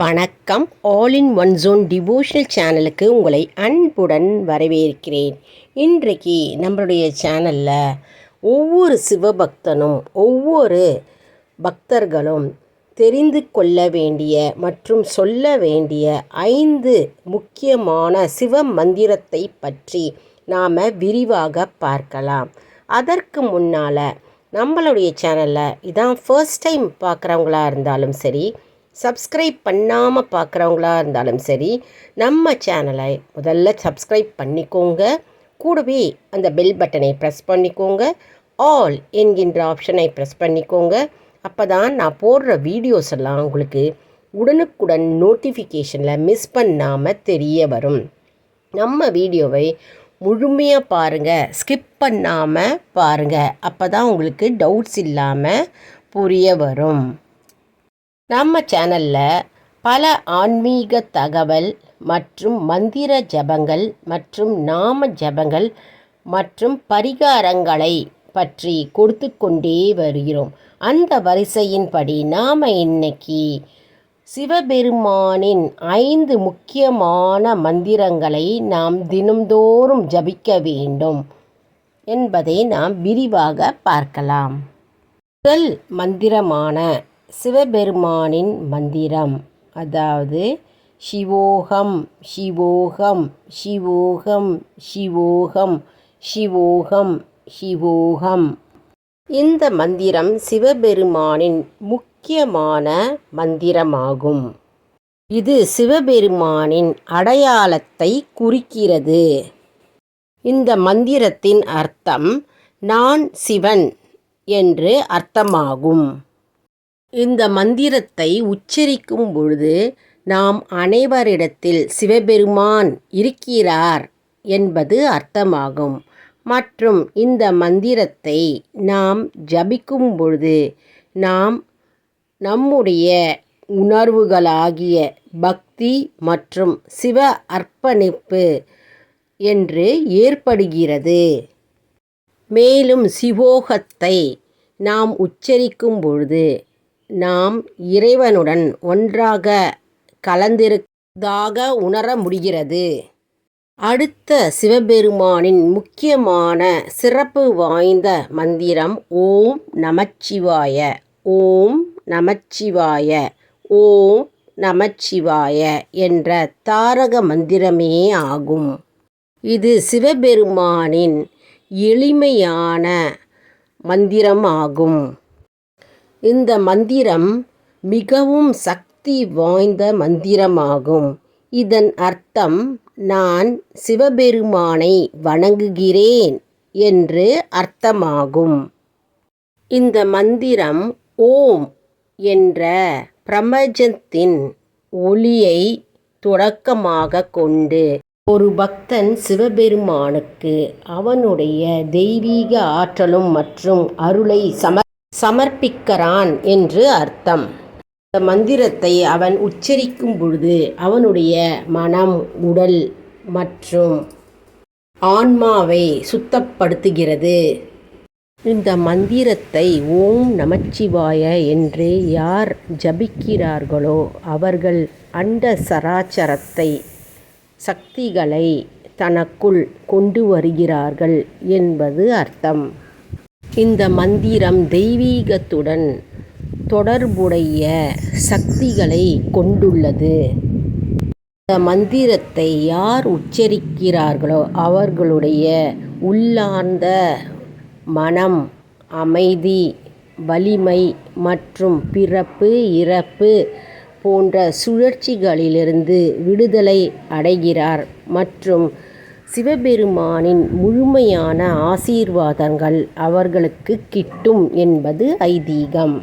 வணக்கம். All in one zone devotional சேனலுக்கு உங்களை அன்புடன் வரவேற்கிறேன். இன்றைக்கு நம்மளுடைய சேனலில் ஒவ்வொரு சிவபக்தனும் ஒவ்வொரு பக்தர்களும் தெரிந்து கொள்ள வேண்டிய மற்றும் சொல்ல வேண்டிய ஐந்து முக்கியமான சிவ மந்திரத்தை பற்றி நாம் விரிவாக பார்க்கலாம். அதற்கு முன்னால் நம்மளுடைய சேனலில் இதான் ஃபர்ஸ்ட் டைம் பார்க்குறவங்களா இருந்தாலும் சரி சப்ஸ்கிரைப் பண்ணாமல் பார்க்குறவங்களா இருந்தாலும் சரி நம்ம சேனலை முதல்ல சப்ஸ்கிரைப் பண்ணிக்கோங்க. கூடவே அந்த பெல் பட்டனை ப்ரெஸ் பண்ணிக்கோங்க. ஆல் என்கின்ற ஆப்ஷனை ப்ரெஸ் பண்ணிக்கோங்க. அப்போ தான் நான் போடுற வீடியோஸ் எல்லாம் உங்களுக்கு உடனுக்குடன் நோட்டிஃபிகேஷனில் மிஸ் பண்ணாமல் தெரிய வரும். நம்ம வீடியோவை முழுமையாக பாருங்கள் ஸ்கிப் பண்ணாமல் பாருங்கள் அப்போ தான் உங்களுக்கு டவுட்ஸ் இல்லாமல் புரிய வரும். நம்ம சேனலில் பல ஆன்மீக தகவல் மற்றும் மந்திர ஜபங்கள் மற்றும் நாம ஜபங்கள் மற்றும் பரிகாரங்களை பற்றி கொடுத்து கொண்டே வருகிறோம். அந்த வரிசையின்படி நாம் இன்னைக்கு சிவபெருமானின் ஐந்து முக்கியமான மந்திரங்களை நாம் தினம்தோறும் ஜபிக்க வேண்டும் என்பதை நாம் விரிவாக பார்க்கலாம். முதல் மந்திரமான சிவபெருமானின் மந்திரம். அதாவது சிவோகம் சிவோகம் சிவோகம் சிவோகம் சிவோகம் சிவோகம். இந்த மந்திரம் சிவபெருமானின் முக்கியமான மந்திரமாகும். இது சிவபெருமானின் அடையாளத்தை குறிக்கிறது. இந்த மந்திரத்தின் அர்த்தம் நான் சிவன் என்று அர்த்தமாகும். இந்த மந்திரத்தை உச்சரிக்கும் பொழுது நாம் அனைவரிடத்தில் சிவபெருமான் இருக்கிறார் என்பது அர்த்தமாகும். மற்றும் இந்த மந்திரத்தை நாம் ஜபிக்கும் பொழுது நாம் நம்முடைய உணர்வுகளாகிய பக்தி மற்றும் சிவ அர்ப்பணிப்பு என்று ஏற்படுகிறது. மேலும் சிவோகத்தை நாம் உச்சரிக்கும் பொழுது நாம் இறைவனுடன் ஒன்றாக கலந்திருதாக உணர முடிகிறது. அடுத்த சிவபெருமானின் முக்கியமான சிறப்பு வாய்ந்த மந்திரம் ஓம் நமச்சிவாய ஓம் நமச்சிவாய ஓம் நமச்சிவாய என்ற தாரக மந்திரமே ஆகும். இது சிவபெருமானின் எளிமையான மந்திரம் ஆகும் இந்த மந்திரம் மிகவும் சக்தி வாய்ந்த மந்திரமாகும். இதன் அர்த்தம் நான் சிவபெருமானை வணங்குகிறேன் என்று அர்த்தமாகும். இந்த மந்திரம் ஓம் என்ற பிரபஞ்சத்தின் ஒளியை தொடக்கமாக கொண்டு ஒரு பக்தன் சிவபெருமானுக்கு அவனுடைய தெய்வீக ஆற்றலும் மற்றும் அருளை சம சமர்ப்பிக்கிறான் என்று அர்த்தம். இந்த மந்திரத்தை அவன் உச்சரிக்கும் பொழுது அவனுடைய மனம் உடல் மற்றும் ஆன்மாவை சுத்தப்படுத்துகிறது. இந்த மந்திரத்தை ஓம் நமச்சிவாய என்று யார் ஜபிக்கிறார்களோ அவர்கள் அண்ட சராச்சரத்தை சக்திகளை தனக்குள் கொண்டு வருகிறார்கள் என்பது அர்த்தம். இந்த மந்திரம் தெய்வீகத்துடன் தொடர்புடைய சக்திகளை கொண்டுள்ளது. இந்த மந்திரத்தை யார் உச்சரிக்கிறார்களோ அவர்களுடைய உள்ளார்ந்த மனம் அமைதி வலிமை மற்றும் பிறப்பு இறப்பு போன்ற சுழற்சிகளிலிருந்து விடுதலை அடைகிறார் மற்றும் சிவபெருமானின் முழுமையான ஆசீர்வாதங்கள் அவர்களுக்கு கிட்டும் என்பது ஐதீகம்.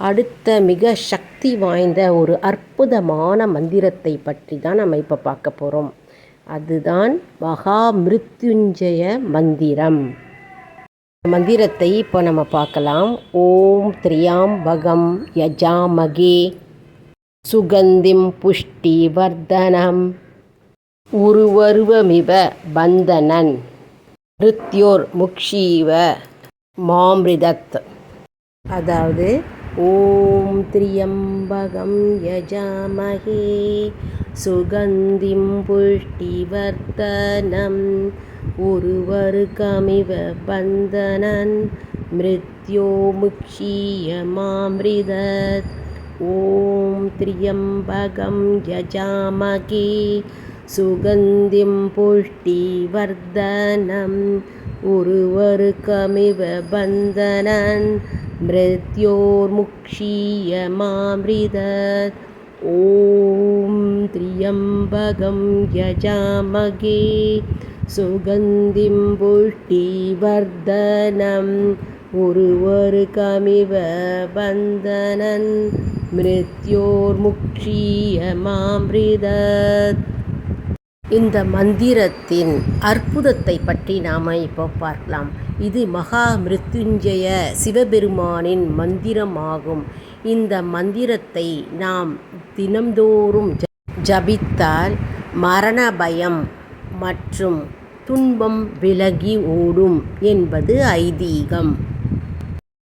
அடுத்த மிக சக்தி வாய்ந்த ஒரு அற்புதமான மந்திரத்தை பற்றி தான் நம்ம இப்போ பார்க்க போகிறோம் அதுதான் மகா மிருத்யுஞ்சய மந்திரம் மந்திரத்தை இப்போ நம்ம பார்க்கலாம். ஓம் த்ரியாம்பகம் யஜாமகே. சுகந்திம் புஷ்டி வர்தனம். உருவருவமிவ பந்தனன் ருத்யோர் முக்ஷீவ மாம்ரிதத். அதாவது ஓம் திரியம்பகம் யஜாமகே சுகந்திம் புஷ்டிவர்த்தனம். உருவருக்கமிவ பந்தனன் மிருத்யோ முக்ஷீய மாம்ரிதத். ஓம் திரியம்பகம் யஜாமகே சுகந்திம் புஷ்டி வர்தனம். உருவருக்கமிவ பந்தனன். மிருத்யோர்முக்ஷீய மாமிருதத். ஓம் திரியம்பகம் யஜாமகே. சுகந்திம் புஷ்டி வர்தனம். ஒருவருக்கமிவ பந்தனன். மிருத்யோர்முக்ஷீய மாமிருதத். இந்த மந்திரத்தின் அற்புதத்தை பற்றி நாம் இப்போ பார்க்கலாம். இது மகா மிருத்யுஞ்சய சிவபெருமானின் மந்திரமாகும். இந்த மந்திரத்தை நாம் தினம்தோறும் ஜ- ஜபித்தால் மரண பயம் மற்றும் துன்பம் விலகி ஓடும் என்பது ஐதீகம்.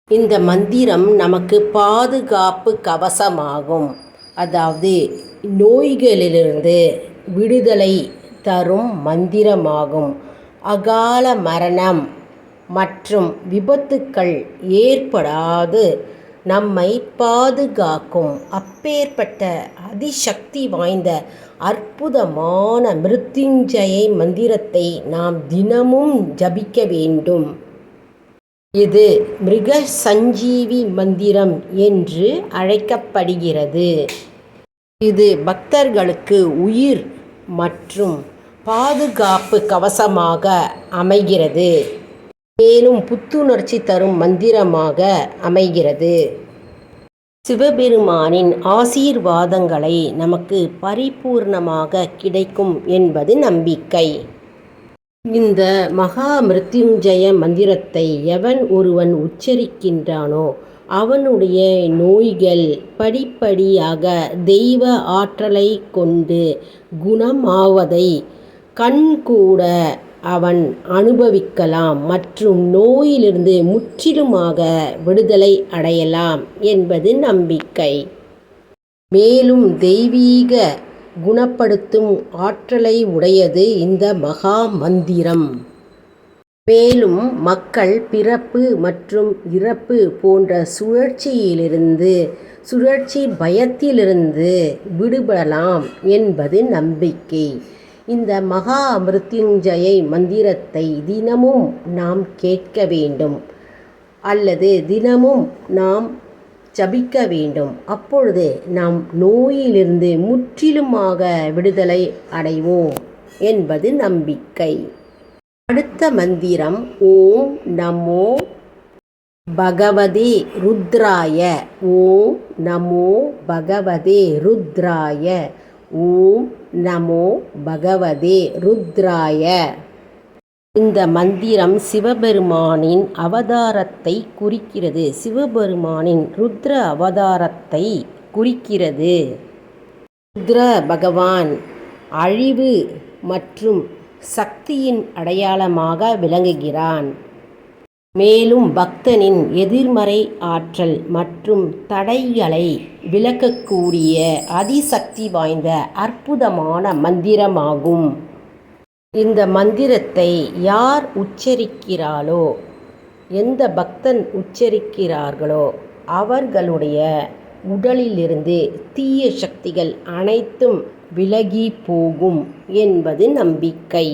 இந்த மந்திரம் நமக்கு பாதுகாப்பு கவசமாகும். அதாவது நோய்களிலிருந்து விடுதலை தரும் மந்திரமாகும். அகால மரணம் மற்றும் விபத்துக்கள் ஏற்படாது. நம்மை பாதுகாக்கும். அப்பேற்பட்ட அதிசக்தி வாய்ந்த அற்புதமான மிருத்யுஞ்சய மந்திரத்தை நாம் தினமும் ஜபிக்க வேண்டும். இது மிருக சஞ்சீவி மந்திரம் என்று அழைக்கப்படுகிறது. இது பக்தர்களுக்கு உயிர் மற்றும் பாதுகாப்பு கவசமாக அமைகிறது. மேலும் புத்துணர்ச்சி தரும் மந்திரமாக அமைகிறது. சிவபெருமானின் ஆசீர்வாதங்களை நமக்கு பரிபூர்ணமாக கிடைக்கும் என்பது நம்பிக்கை. இந்த மகா மிருத்யுஞ்சய மந்திரத்தை எவன் ஒருவன் உச்சரிக்கின்றானோ அவனுடைய நோய்கள் படிப்படியாக தெய்வ ஆற்றலை கொண்டு குணமாவதை கண்கூட அவன் அனுபவிக்கலாம் மற்றும் நோயிலிருந்து முற்றிலுமாக விடுதலை அடையலாம் என்பது நம்பிக்கை. மேலும் தெய்வீக குணப்படுத்தும் ஆற்றலை உடையது இந்த மகா மந்திரம். மேலும் மக்கள் பிறப்பு மற்றும் இறப்பு போன்ற சுழற்சியிலிருந்து சுழற்சி பயத்திலிருந்து விடுபடலாம் என்பது நம்பிக்கை. இந்த மகா மிருத்யுஞ்சயை மந்திரத்தை தினமும் நாம் கேட்க வேண்டும். அல்லது தினமும் நாம் ஜபிக்க வேண்டும். அப்பொழுது நாம் நோயிலிருந்து முற்றிலுமாக விடுதலை அடைவோம் என்பது நம்பிக்கை. அடுத்த மந்திரம் ஓம் நமோ பகவதே ருத்ராய. ஓம் நமோ பகவதே ருத்ராய. ஓம் நமோ பகவதே ருத்ராய. இந்த மந்திரம் சிவபெருமானின் அவதாரத்தை குறிக்கிறது. சிவபெருமானின் ருத்ர அவதாரத்தை குறிக்கிறது. ருத்ர பகவான் அழிவு மற்றும் சக்தியின் அடையாளமாக விளங்குகிறான். மேலும் பக்தனின் எதிர்மறை ஆற்றல் மற்றும் தடைகளை விளக்கக்கூடிய அதிசக்தி வாய்ந்த அற்புதமான மந்திரமாகும். இந்த மந்திரத்தை யார் உச்சரிக்கிறாளோ எந்த பக்தன் உச்சரிக்கிறார்களோ அவர்களுடைய உடலிலிருந்து தீய சக்திகள் அனைத்தும் விலகி போகும் என்பது நம்பிக்கை.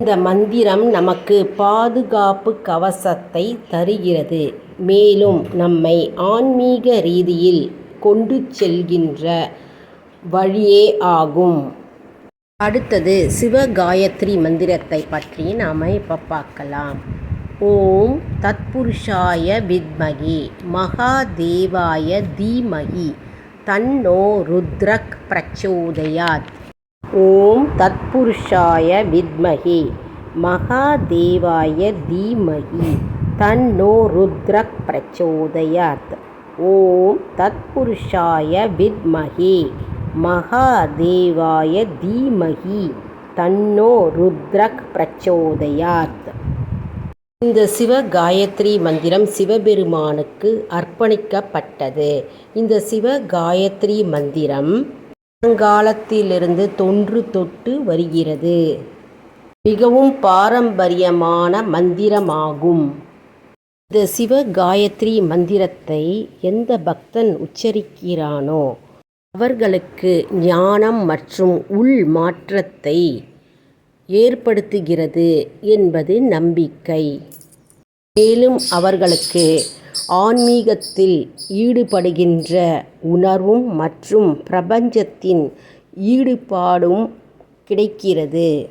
இந்த மந்திரம் நமக்கு பாதுகாப்பு கவசத்தை தருகிறது. மேலும் நம்மை ஆன்மீக ரீதியில் கொண்டு செல்கின்ற வழியே ஆகும். அடுத்தது சிவகாயத்ரி மந்திரத்தை பற்றி நாம் இப்போ பார்க்கலாம். ஓம் தத்புருஷாய வித்மகி மகாதேவாய தீமகி. தன்னோ ருத்ரக் பிரச்சோதயாத். ஓம் தத்புருஷாய வித்மகி மகாதேவாய தீமகி தன்னோ ருத்ரக் பிரச்சோதயாத். ஓம் தத்புருஷாய வித்மகி மகாதேவாய தீமகி தன்னோ ருத்ரக் பிரச்சோதயாத். இந்த சிவ காயத்ரி மந்திரம் சிவபெருமானுக்கு அர்ப்பணிக்கப்பட்டது. இந்த சிவ காயத்ரி மந்திரம் பழங்காலத்திலிருந்து தொன்று தொட்டு வருகிறது. மிகவும் பாரம்பரியமான மந்திரமாகும். இந்த சிவ காயத்ரி மந்திரத்தை எந்த பக்தன் உச்சரிக்கிறானோ அவர்களுக்கு ஞானம் மற்றும் உள் மாற்றத்தை ஏற்படுத்துகிறது என்பது நம்பிக்கை. மேலும் அவர்களுக்கு ஆன்மீகத்தில் ஈடுபடுகின்ற உணர்வும் மற்றும் பிரபஞ்சத்தின் ஈடுபாடும் கிடைக்கிறது.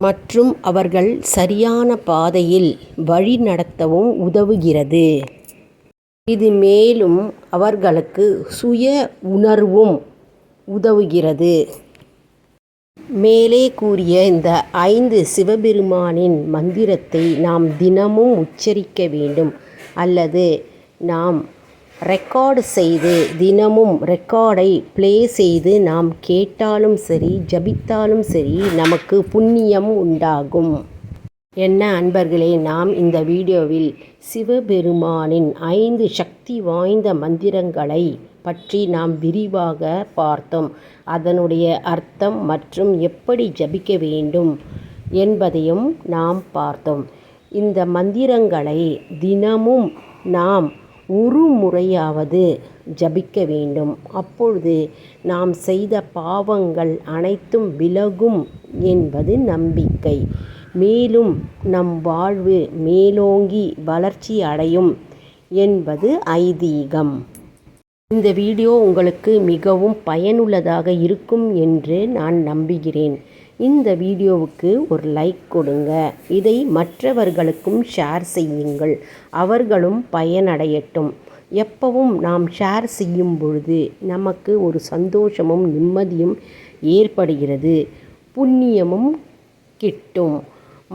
மற்றும் அவர்கள் சரியான பாதையில் வழி நடத்தவும் உதவுகிறது. இது மேலும் அவர்களுக்கு சுய உணர்வும் உதவுகிறது. மேலே கூறிய இந்த ஐந்து சிவபெருமானின் மந்திரத்தை நாம் தினமும் உச்சரிக்க வேண்டும். அல்லது நாம் ரெக்கார்டு செய்து தினமும் ரெக்கார்டை ப்ளே செய்து நாம் கேட்டாலும் சரி ஜபித்தாலும் சரி நமக்கு புண்ணியம் உண்டாகும். என்ன அன்பர்களே நாம் இந்த வீடியோவில் சிவபெருமானின் ஐந்து சக்தி வாய்ந்த மந்திரங்களை பற்றி நாம் விரிவாக பார்த்தோம். அதனுடைய அர்த்தம் மற்றும் எப்படி ஜபிக்க வேண்டும் என்பதையும் நாம் பார்த்தோம். இந்த மந்திரங்களை தினமும் நாம் ஒரு முறையாவது ஜபிக்க வேண்டும். அப்பொழுது நாம் செய்த பாவங்கள் அனைத்தும் விலகும் என்பது நம்பிக்கை. மேலும் நம் வாழ்வு மேலோங்கி வளர்ச்சி அடையும் என்பது ஐதீகம். இந்த வீடியோ உங்களுக்கு மிகவும் பயனுள்ளதாக இருக்கும் என்று நான் நம்புகிறேன். இந்த வீடியோவுக்கு ஒரு லைக் கொடுங்க. இதை மற்றவர்களுக்கும் ஷேர் செய்யுங்கள். அவர்களும் பயனடையட்டும். எப்பவும் நாம் ஷேர் செய்யும் பொழுது நமக்கு ஒரு சந்தோஷமும் நிம்மதியும் ஏற்படுகிறது. புண்ணியமும் கிட்டும்.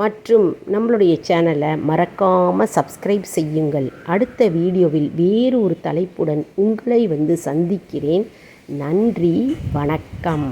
மற்றும் நம்மளுடைய சேனலை மறக்காமல் சப்ஸ்கிரைப் செய்யுங்கள். அடுத்த வீடியோவில் வேறு ஒரு தலைப்புடன் உங்களை வந்து சந்திக்கிறேன். நன்றி வணக்கம்.